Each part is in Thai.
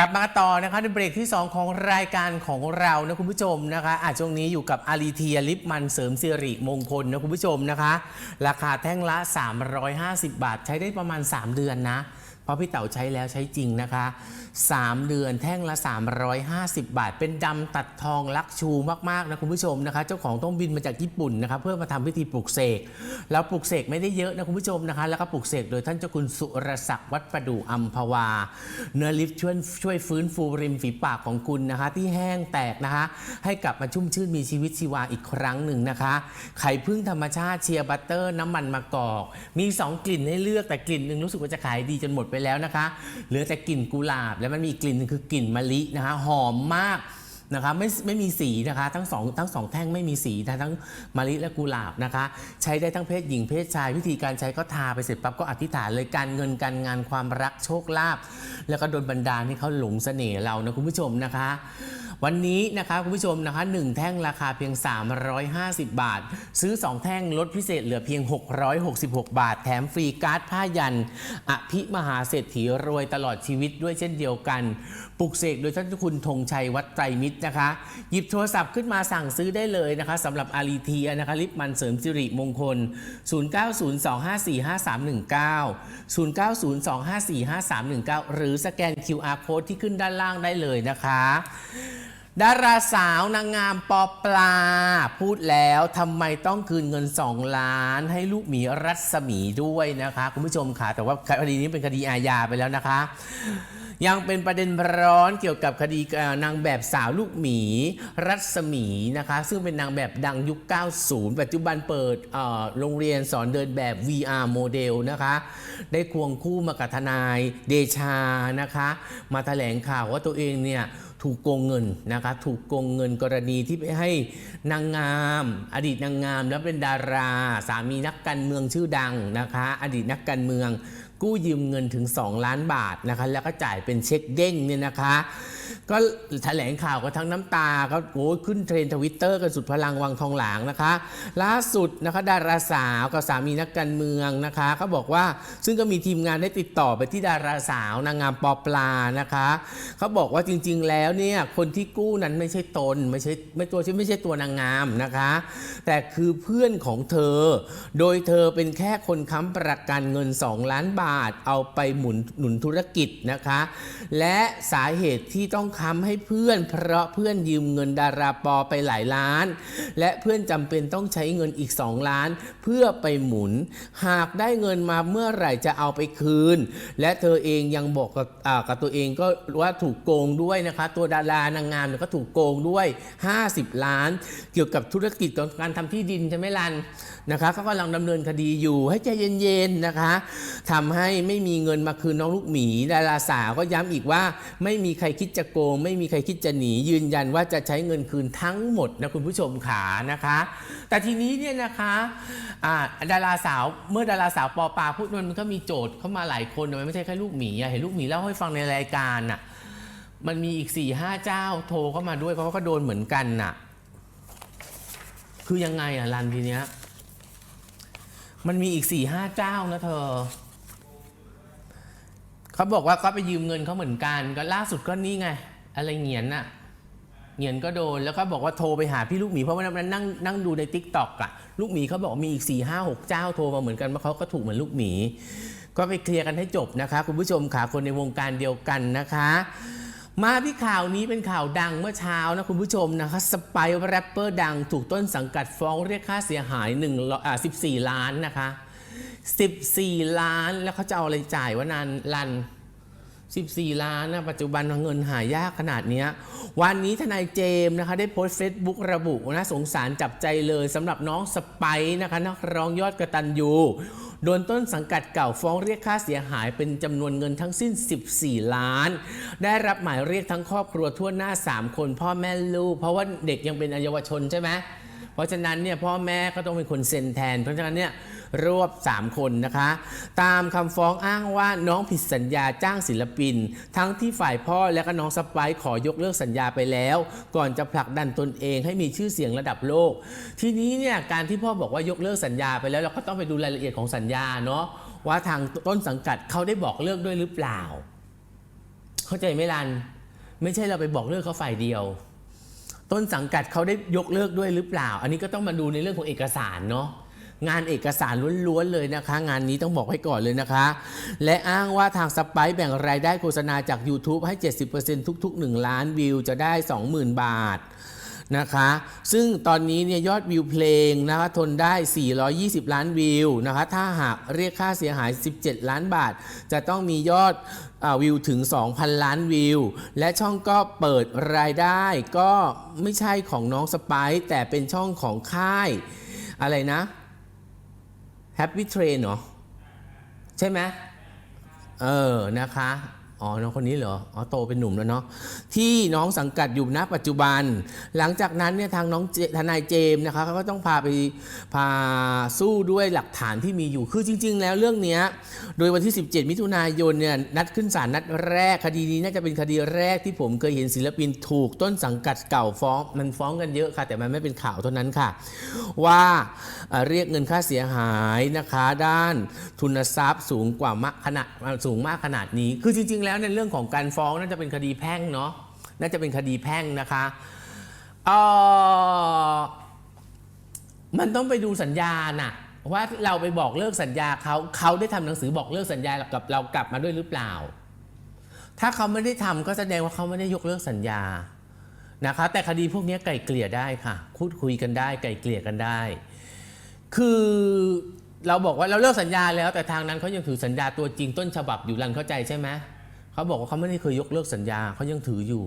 กลับมาต่อนะคะในเบรกที่ 2 ของรายการของเรานะคุณผู้ชมนะคะอาช่วงนี้อยู่กับอารีเทียลิปมันเสริมสิริมงคลนะคุณผู้ชมนะคะ ราคาแท่งละ 350 บาท ใช้ได้ประมาณ 3 เดือนนะ เพราะพี่เต๋าใช้แล้วใช้จริงนะคะ 3 เดือนแท่งละ 350 บาท เป็นดำตัดทองลักชูมาก ๆ นะคุณผู้ชมนะคะ เจ้าของต้องบินมาจากญี่ปุ่นนะคะเพื่อมาทำพิธีปลุกเสก แล้วปลุกเสกไม่ได้เยอะนะคุณผู้ชมนะคะ แล้วก็ปลุกเสกโดยท่านเจ้าคุณสุรศักดิ์วัดประดู่อัมพวา เนื้อลิฟช่วยช่วยฟื้นฟูริมฝีปากของคุณนะคะ ที่แห้งแตกนะคะ ให้กลับมาชุ่มชื่นมีชีวิตชีวาอีกครั้งหนึ่งนะคะ ไข่พึ่งธรรมชาติเชียร์บัตเตอร์น้ำมันมะกอก มี 2 กลิ่นให้เลือกแต่กลิ่นหนึ่งรู้สึกว่าจะขายดีจนหมดไปแล้วนะคะ เหลือแต่กลิ่นกุหลาบแล้วมันมีกลิ่นนึงคือกลิ่นมะลินะคะหอมมากนะคะไม่ไม่มีสีนะคะทั้งสองทั้งสองแท่งไม่มีสีนะทั้งมะลิและกุหลาบนะคะ ใช้ได้ทั้งเพศหญิงเพศชาย วิธีการใช้ก็ทาไปเสร็จปั๊บก็อธิษฐานเลยการเงินการงานความรักโชคลาภแล้วก็โดนบันดาลให้เขาหลงเสน่ห์เรานะคุณผู้ชมนะคะ วันนี้นะคะคุณผู้ชมนะคะ1แท่งราคาเพียง 350 บาท ซื้อ 2 แท่งลดพิเศษเหลือเพียง 666 บาท แถมฟรีการ์ดผ้ายันอภิมหาเศรษฐีรวยตลอดชีวิตด้วยเช่นเดียวกันปลุกเสกโดยท่านเจ้าคุณธงชัยวัดไตรมิตรนะคะ หยิบโทรศัพท์ขึ้นมาสั่งซื้อได้เลยนะคะสำหรับอารีเทียนะคะลิปมันเสริมสิริมงคล 0902545319 0902545319 หรือสแกน QR code ที่ขึ้นด้านล่างได้เลยนะคะ ดาราสาวนางงามปอปลา พูดแล้วทำไมต้องคืนเงิน 2 ล้าน ให้ลูกหมีรัศมีด้วยนะคะ คุณผู้ชมค่ะแต่ว่าคดีนี้เป็นคดีอาญาไปแล้วนะคะ ยังเป็นประเด็นร้อนเกี่ยวกับคดีนางแบบสาวลูกหมีรัศมีนะคะ ซึ่งเป็นนางแบบดังยุค 90 ปัจจุบันเปิดโรงเรียนสอนเดินแบบ VR โมเดลนะคะ ได้ควงคู่มากับทนายเดชานะคะ มาแถลงข่าวว่าตัวเองเนี่ย ถูกโกงเงินนะคะถูกโกงเงินกรณีที่ไปให้นางงาม อดีตนางงามแล้วเป็นดารา สามีนักการเมืองชื่อดังนะคะ อดีตนักการเมือง กู้ยืมเงินถึง 2 ล้านบาทนะคะ แล้วก็จ่ายเป็นเช็คเด้งเนี่ยนะคะ ก็แถลงข่าวก็ทั้งน้ำตาก็โอ้ยขึ้นเทรนทวิตเตอร์กันสุดพลังวังทองหลางนะคะ ล่าสุดนะคะดาราสาวกับสามีนักการเมืองนะคะเขาบอกว่าซึ่งก็มีทีมงานได้ติดต่อไปที่ดาราสาวนางงามปอปลานะคะเขาบอกว่าจริง ๆ แล้วเนี่ยคนที่กู้นั้นไม่ใช่ตนไม่ใช่ไม่ตัวไม่ใช่ตัวนางงามนะคะ แต่คือเพื่อนของเธอ โดยเธอเป็นแค่คนค้ำประกันเงิน 2 ล้านบาทเอาไปหมุนหนุนธุรกิจนะคะ และสาเหตุที่ต้องค้ำให้เพื่อน เพราะเพื่อนยืมเงินดาราปอไปหลายล้าน และเพื่อนจำเป็นต้องใช้เงินอีก 2 ล้าน เพื่อไปหมุน หากได้เงินมาเมื่อไหร่จะเอาไปคืน และเธอเองยังบอกกับกับตัวเองก็ว่าถูกโกงด้วยนะคะ ตัวดารานางงามเนี่ยก็ถูกโกงด้วย 50 ล้าน เกี่ยวกับธุรกิจการทำที่ดินใช่ไหมลัน นะคะเขากำลังดำเนินคดีอยู่ให้ใจเย็นๆนะคะทำให้ไม่มีเงินมาคืนน้องลูกหมีดาราสาวก็ย้ำอีกว่า ไม่มีใครคิดจะโกง ไม่มีใครคิดจะหนียืนยันว่าจะใช้เงินคืนทั้งหมดนะคุณผู้ชมขานะคะ แต่ทีนี้เนี่ยนะคะดาราสาวเมื่อดาราสาวปอปาพูดมันก็มีโจทย์เข้ามาหลายคนมันไม่ใช่แค่ลูกหมีเห็นลูกหมีเล่าให้ฟังในรายการน่ะมันมีอีก4ี่ห้าเจ้าโทรเข้ามาด้วยเพราะว่าก็โดนเหมือนกันน่ะ คือยังไงอะรันทีเนี้ย มันมีอีก4ี่ห้าเจ้านะเธอ เขาบอกว่าก็ไปยืมเงินเขาเหมือนกัน ก็ล่าสุดก็นี่ไง อะไรเหงียนน่ะเหงียนก็โดนแล้วก็บอกว่าโทรไปหาพี่ลูกหมีเพราะว่านั้นนั่งนั่งดูในทิกตอกอะลูกหมีเขาบอกมีอีก4ี่ห้าหกเจ้าโทรมาเหมือนกันว่าเขาก็ถูกเหมือนลูกหมี ก็ไปเคลียร์กันให้จบนะคะ คุณผู้ชมค่ะคนในวงการเดียวกันนะคะ มาที่ข่าวนี้เป็นข่าวดังเมื่อเช้านะคุณผู้ชมนะคะสไปร์แรปเปอร์ดังถูกต้นสังกัดฟ้องเรียกค่าเสียหาย1อ่า14 ล้านนะคะ 14 ล้านแล้วเขาจะเอาอะไรจ่ายว่านานลัน 14 ล้านนะปัจจุบันเงินหายากขนาดนี้ วันนี้ทนายเจมส์นะคะได้โพสต์เฟซบุ๊กระบุนะสงสารจับใจเลยสำหรับน้องสไปซ์นะคะนักร้องยอดกระตันยู โดนต้นสังกัดเก่าฟ้องเรียกค่าเสียหายเป็นจำนวนเงินทั้งสิ้น 14 ล้าน ได้รับหมายเรียกทั้งครอบครัวทั่วหน้า 3 คน พ่อแม่ลูก เพราะว่าเด็กยังเป็นเยาวชนใช่ไหมเพราะฉะนั้นเนี่ยพ่อแม่ก็ต้องเป็นคนเซ็นแทน เพราะฉะนั้นเนี่ย รวบ 3 คนนะคะ ตามคำฟ้องอ้างว่าน้องผิดสัญญาจ้างศิลปิน ทั้งที่ฝ่ายพ่อและก็น้องสปซ์ขอยกเลิกสัญญาไปแล้ว ก่อนจะผลักดันตนเองให้มีชื่อเสียงระดับโลก ทีนี้เนี่ยการที่พ่อบอกว่ายกเลิกสัญญาไปแล้วเราก็ต้องไปดูรายละเอียดของสัญญาเนาะว่าทางต้นสังกัดเขาได้บอกเลิกด้วยหรือเปล่า เข้าใจไหมลัน ไม่ใช่เราไปบอกเลิกเขาฝ่ายเดียว ต้นสังกัดเขาได้ยกเลิกด้วยหรือเปล่า อันนี้ก็ต้องมาดูในเรื่องของเอกสารเนาะ งานเอกสารล้วนๆเลยนะคะ งานนี้ต้องบอกไว้ก่อนเลยนะคะ และอ้างว่าทางสไปซ์แบ่งรายได้โฆษณาจาก YouTube ให้ 70%ทุก ๆ 1 ล้านวิวจะได้ 20,000 บาทนะคะ ซึ่งตอนนี้เนี่ยยอดวิวเพลงนะคะทนได้ 420 ล้านวิวนะคะ ถ้าหากเรียกค่าเสียหาย 17 ล้านบาท จะต้องมียอดอวิวถึง 2,000 ล้านวิว และช่องก็เปิดรายได้ก็ไม่ใช่ของน้องสไปซ์แต่เป็นช่องของค่ายอะไรนะ Happy Train เหรอ ใช่ไหมเออนะคะ อ๋อน้องคนนี้เหรออ๋อโตเป็นหนุ่มแล้วเนาะที่น้องสังกัดอยู่ณปัจจุบัน หลังจากนั้นเนี่ยทางน้องเจทนายเจมส์นะคะเขาก็ต้องพาไปพาสู้ด้วยหลักฐานที่มีอยู่คือจริง ๆ แล้วเรื่องเนี้ยโดยวันที่ 17 มิถุนายนเนี่ยนัดขึ้นศาลนัดแรกคดีนี้น่าจะเป็นคดีแรกที่ผมเคยเห็นศิลปินถูกต้นสังกัดเก่าฟ้องมันฟ้องกันเยอะค่ะ แต่มันไม่เป็นข่าวเท่านั้นค่ะ ว่าเอ่อเรียกเงินค่าเสียหายนะคะ ด้านทุนทรัพย์สูงกว่ามากขนาดสูงมากขนาดนี้คือจริงๆแล้วแล้วในเรื่องของการฟ้องน่าจะเป็นคดีแพ่งเนาะน่าจะเป็นคดีแพ่งนะคะเออมันต้องไปดูสัญญาน่ะว่าเราไปบอกเลิกสัญญาเขาเขาได้ทำหนังสือบอกเลิกสัญญากับเรากลับมาด้วยหรือเปล่า ถ้าเขาไม่ได้ทำก็แสดงว่าเขาไม่ได้ยกเลิกสัญญานะคะ แต่คดีพวกนี้ไกล่เกลี่ยได้ค่ะพูดคุยกันได้ ไกล่เกลี่ยกันได้ คือเราบอกว่าเราเลิกสัญญาแล้วแต่ทางนั้นเขายังถือสัญญาตัวจริงต้นฉบับอยู่รันเข้าใจใช่ไหม เขาบอกว่าเขาไม่ได้เคยยกเลิกสัญญาเขายังถืออยู่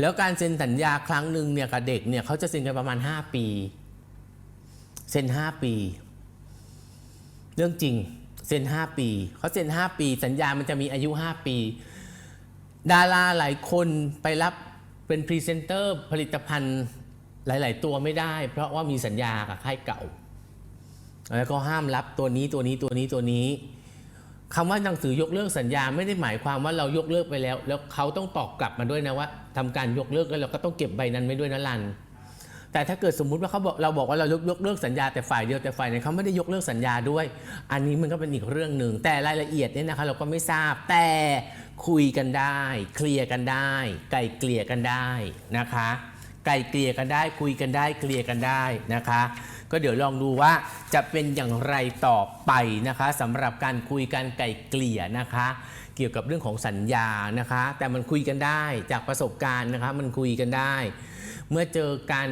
แล้วการเซ็นสัญญาครั้งหนึ่งเนี่ยกับเด็กเนี่ยเขาจะเซ็นกันประมาณ 5 ปีเซ็น5 ปี เรื่องจริงเซ็น5 ปีเขาเซ็น5 ปี สัญญามันจะมีอายุ 5 ปี ดาราหลายคนไปรับเป็นพรีเซนเตอร์ผลิตภัณฑ์หลาย ๆ ตัวไม่ได้ เพราะว่ามีสัญญากับค่ายเก่า แล้วก็ห้ามรับตัวนี้ตัวนี้ตัวนี้ตัวนี้ คำว่าหนังสือยกเลิกสัญญาไม่ได้หมายความว่าเรายกเลิกไปแล้ว แล้วเขาต้องตอบกลับมาด้วยนะว่าทำการยกเลิกแล้วเราก็ต้องเก็บใบนั้นไว้ด้วยนะลัน แต่ถ้าเกิดสมมุติว่าเขาบอกเราบอกว่าเรายกยกเลิกสัญญาแต่ฝ่ายเดียวแต่ฝ่ายไหนเขาไม่ได้ยกเลิกสัญญาด้วย อันนี้มันก็เป็นอีกเรื่องหนึ่งแต่รายละเอียดเนี่ยนะคะเราก็ไม่ทราบแต่คุยกันได้ เคลียร์กันได้ ไกลเกลี่ยกันได้นะคะ ไกลเกลี่ยกันได้คุยกันได้เคลียร์กันได้นะคะ ก็เดี๋ยวลองดูว่าจะเป็นอย่างไรต่อไปนะคะสำหรับการคุยกันไกลเกลี่ยนะคะ เกี่ยวกับเรื่องของสัญญานะคะ แต่มันคุยกันได้จากประสบการณ์นะคะ มันคุยกันได้ เมื่อเจอกัน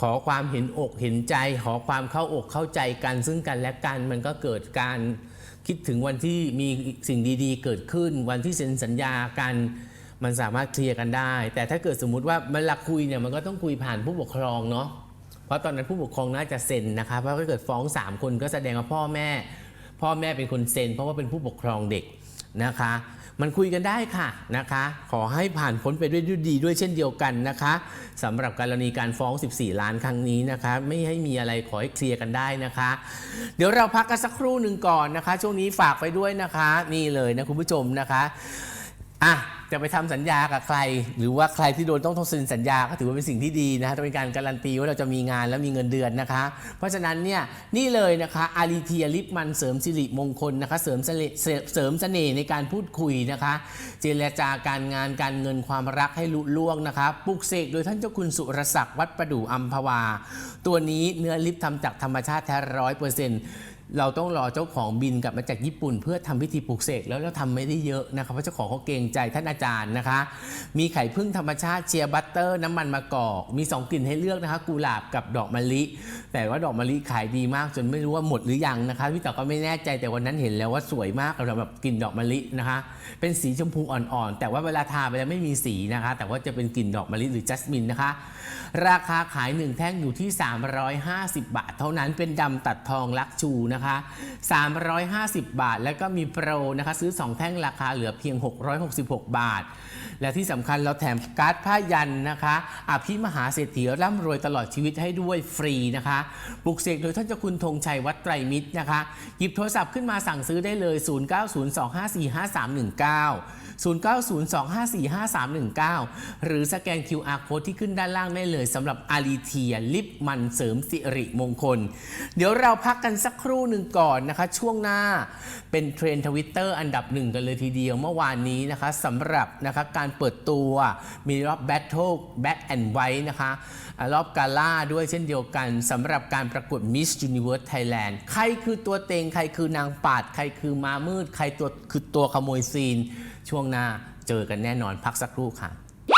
ขอความเห็นอกเห็นใจ ขอความเข้าอกเข้าใจกันซึ่งกันและกันมันก็เกิดการคิดถึงวันที่มีสิ่งดีๆ เกิดขึ้น วันที่เซ็นสัญญากัน มันสามารถเคลียร์กันได้ แต่ถ้าเกิดสมมุติว่ามันละคุยเนี่ยมันก็ต้องคุยผ่านผู้ปกครองเนาะเพราะตอนนั้นผู้ปกครองน่าจะเซ็นนะคะเพราะถ้าเกิดฟ้อง 3 คนก็แสดงว่าพ่อแม่ พ่อแม่เป็นคนเซ็น เพราะว่าเป็นผู้ปกครองเด็กนะคะ มันคุยกันได้ค่ะนะคะ ขอให้ผ่านพ้นไปด้วยดีด้วยเช่นเดียวกันนะคะสำหรับกรณีการฟ้อง 14 ล้านครั้งนี้นะคะ ไม่ให้มีอะไรขอให้เคลียร์กันได้นะคะ เดี๋ยวเราพักกันสักครู่หนึ่งก่อนนะคะ ช่วงนี้ฝากไปด้วยนะคะ นี่เลยนะคุณผู้ชมนะคะอะ จะไปทำสัญญากับใคร หรือว่าใครที่โดนต้องต้องเซ็นสัญญาก็ถือว่าเป็นสิ่งที่ดีนะคะเป็นการการันตีว่าเราจะมีงานและมีเงินเดือนนะคะ เพราะฉะนั้นเนี่ยนี่เลยนะคะอารีเทียลิปมันเสริมสิริมงคลนะคะเสริมเสน่เสริมเสน่ห์ในการพูดคุยนะคะ เจรจาการงานการเงินความรักให้ลุล่วงนะคะปลุกเสกโดยท่านเจ้าคุณสุรศักดิ์วัดประดู่อัมพวา ตัวนี้เนื้อลิปทำจากธรรมชาติแท้ร้อยเปอร์เซ็นต์ เราต้องรอเจ้าของบินกลับมาจากญี่ปุ่น เพื่อทำพิธีปลูกเสกแล้วเราทำไม่ได้เยอะนะคะเพราะเจ้าของเขาเกรงใจท่านอาจารย์นะคะ มีไข่พึ่งธรรมชาติเชียร์บัตเตอร์น้ำมันมะกอกมี 2 กลิ่นให้เลือกนะคะ กุหลาบกับดอกมะลิ แต่ว่าดอกมะลิขายดีมากจนไม่รู้ว่าหมดหรือยังนะคะพี่ต่อก็ไม่แน่ใจแต่วันนั้นเห็นแล้วว่าสวยมากสำหรับกลิ่นดอกมะลินะคะ เป็นสีชมพูอ่อนๆแต่ว่าเวลาทาไปแล้วไม่มีสีนะคะ แต่ว่าจะเป็นกลิ่นดอกมะลิหรือจัสมินนะคะ ราคาขาย1แท่งอยู่ที่ 350 บาท เท่านั้นเป็นดำตัดทองลักชูนะคะ350 บาท แล้วก็มีโปรนะคะ ซื้อ 2 แท่งราคาเหลือเพียง 666 บาท และที่สำคัญเราแถมการ์ดผ้ายันนะคะอภิมหาเศรษฐีร่ำรวยตลอดชีวิตให้ด้วยฟรีนะคะปลุกเสกโดยท่านเจ้าคุณธงชัยวัดไตรมิตรนะคะ หยิบโทรศัพท์ขึ้นมาสั่งซื้อได้เลย 0902545319 0902545319 หรือสแกน QR code ที่ขึ้นด้านล่างได้เลยสำหรับอารีเทียลิปมันเสริมสิริมงคล เดี๋ยวเราพักกันสักครู่หนึ่งก่อนนะคะช่วงหน้าเป็นเทรนทวิตเตอร์อันดับหนึ่งกันเลยทีเดียวเมื่อวานนี้นะคะสำหรับนะคะการเปิดตัวมีรอบ Battle Black and White นะคะรอบกาล่าด้วยเช่นเดียวกันสำหรับการประกวด Miss Universe Thailand ใครคือตัวเต็ง ใครคือนางปาด ใครคือมามืด ใครตัวคือตัวขโมยซีน ช่วงหน้าเจอกันแน่นอนพักสักครู่ค่ะ